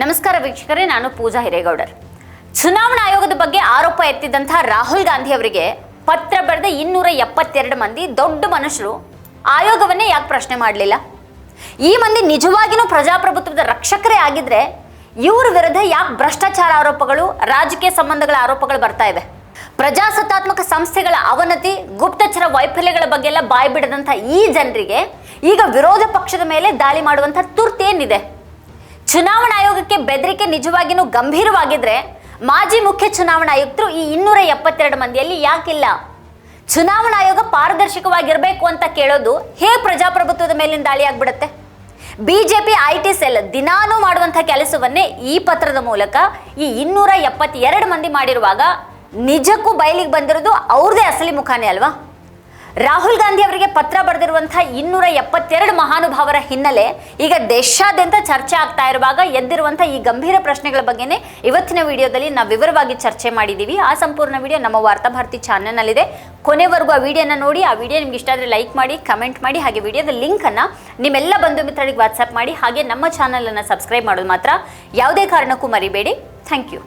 ನಮಸ್ಕಾರ ವೀಕ್ಷಕರೇ, ನಾನು ಪೂಜಾ ಹಿರೇಗೌಡರ್. ಚುನಾವಣಾ ಆಯೋಗದ ಬಗ್ಗೆ ಆರೋಪ ಎತ್ತಿದಂತಹ ರಾಹುಲ್ ಗಾಂಧಿ ಅವರಿಗೆ ಪತ್ರ ಬರೆದ ಇನ್ನೂರ ಎಪ್ಪತ್ತೆರಡು ಮಂದಿ ದೊಡ್ಡ ಮನುಷ್ಯರು ಆಯೋಗವನ್ನೇ ಯಾಕೆ ಪ್ರಶ್ನೆ ಮಾಡಲಿಲ್ಲ? ಈ ಮಂದಿ ನಿಜವಾಗಿಯೂ ಪ್ರಜಾಪ್ರಭುತ್ವದ ರಕ್ಷಕರೇ ಆಗಿದ್ರೆ ಇವ್ರ ವಿರುದ್ಧ ಯಾಕೆ ಭ್ರಷ್ಟಾಚಾರ ಆರೋಪಗಳು, ರಾಜಕೀಯ ಸಂಬಂಧಗಳ ಆರೋಪಗಳು ಬರ್ತಾ ಇವೆ? ಪ್ರಜಾಸತ್ತಾತ್ಮಕ ಸಂಸ್ಥೆಗಳ ಅವನತಿ, ಗುಪ್ತಚರ ವೈಫಲ್ಯಗಳ ಬಗ್ಗೆ ಎಲ್ಲ ಬಾಯಿ ಬಿಡದಂಥ ಈ ಜನರಿಗೆ ಈಗ ವಿರೋಧ ಪಕ್ಷದ ಮೇಲೆ ದಾಳಿ ಮಾಡುವಂಥ ತುರ್ತೇನಿದೆ ಚುನಾವಣಾ ಆಯೋಗಕ್ಕೆ ಬೆದರಿಕೆ ನಿಜವಾಗಿಯೂ ಗಂಭೀರವಾಗಿದ್ರೆ ಮಾಜಿ ಮುಖ್ಯ ಚುನಾವಣಾ ಆಯುಕ್ತರು ಈ ಇನ್ನೂರ ಎಪ್ಪತ್ತೆರಡು ಮಂದಿಯಲ್ಲಿ ಯಾಕಿಲ್ಲ? ಚುನಾವಣಾ ಆಯೋಗ ಪಾರದರ್ಶಕವಾಗಿರಬೇಕು ಅಂತ ಕೇಳೋದು ಹೇಗೆ ಪ್ರಜಾಪ್ರಭುತ್ವದ ಮೇಲಿನ ದಾಳಿ ಆಗ್ಬಿಡುತ್ತೆ. ಬಿಜೆಪಿ ಐ ಟಿ ಸೆಲ್ ದಿನಾನೂ ಮಾಡುವಂಥ ಕೆಲಸವನ್ನೇ ಈ ಪತ್ರದ ಮೂಲಕ ಈ ಇನ್ನೂರ ಎಪ್ಪತ್ತೆರಡು ಮಂದಿ ಮಾಡಿರುವಾಗ ನಿಜಕ್ಕೂ ಬಯಲಿಗೆ ಬಂದಿರೋದು ಅವ್ರದೇ ಅಸಲಿ ಮುಖಾನೇ ಅಲ್ವಾ? ರಾಹುಲ್ ಗಾಂಧಿ ಅವರಿಗೆ ಪತ್ರ ಬರೆದಿರುವಂತಹ ಇನ್ನೂರ ಎಪ್ಪತ್ತೆರಡು ಮಹಾನುಭಾವರ ಹಿನ್ನೆಲೆ ಈಗ ದೇಶಾದ್ಯಂತ ಚರ್ಚೆ ಆಗ್ತಾ ಇರುವಾಗ ಎದ್ದಿರುವಂತಹ ಈ ಗಂಭೀರ ಪ್ರಶ್ನೆಗಳ ಬಗ್ಗೆನೇ ಇವತ್ತಿನ ವಿಡಿಯೋದಲ್ಲಿ ನಾವು ವಿವರವಾಗಿ ಚರ್ಚೆ ಮಾಡಿದ್ದೀವಿ. ಆ ಸಂಪೂರ್ಣ ವಿಡಿಯೋ ನಮ್ಮ ವಾರ್ತಾಭಾರತಿ ಚಾನಲ್ನಲ್ಲಿದೆ. ಕೊನೆವರೆಗೂ ಆ ವಿಡಿಯೋನ ನೋಡಿ, ಆ ವಿಡಿಯೋ ನಿಮ್ಗೆ ಇಷ್ಟ ಆದರೆ ಲೈಕ್ ಮಾಡಿ, ಕಮೆಂಟ್ ಮಾಡಿ, ಹಾಗೆ ವಿಡಿಯೋದ ಲಿಂಕನ್ನು ನಿಮ್ಮೆಲ್ಲ ಬಂಧು ಮಿತ್ರರಿಗೆ ವಾಟ್ಸಪ್ ಮಾಡಿ, ಹಾಗೆ ನಮ್ಮ ಚಾನಲನ್ನು ಸಬ್ಸ್ಕ್ರೈಬ್ ಮಾಡೋದು ಮಾತ್ರ. ಯಾವುದೇ ಕಾರಣಕ್ಕೂ ಮರಿಬೇಡಿ. Thank you.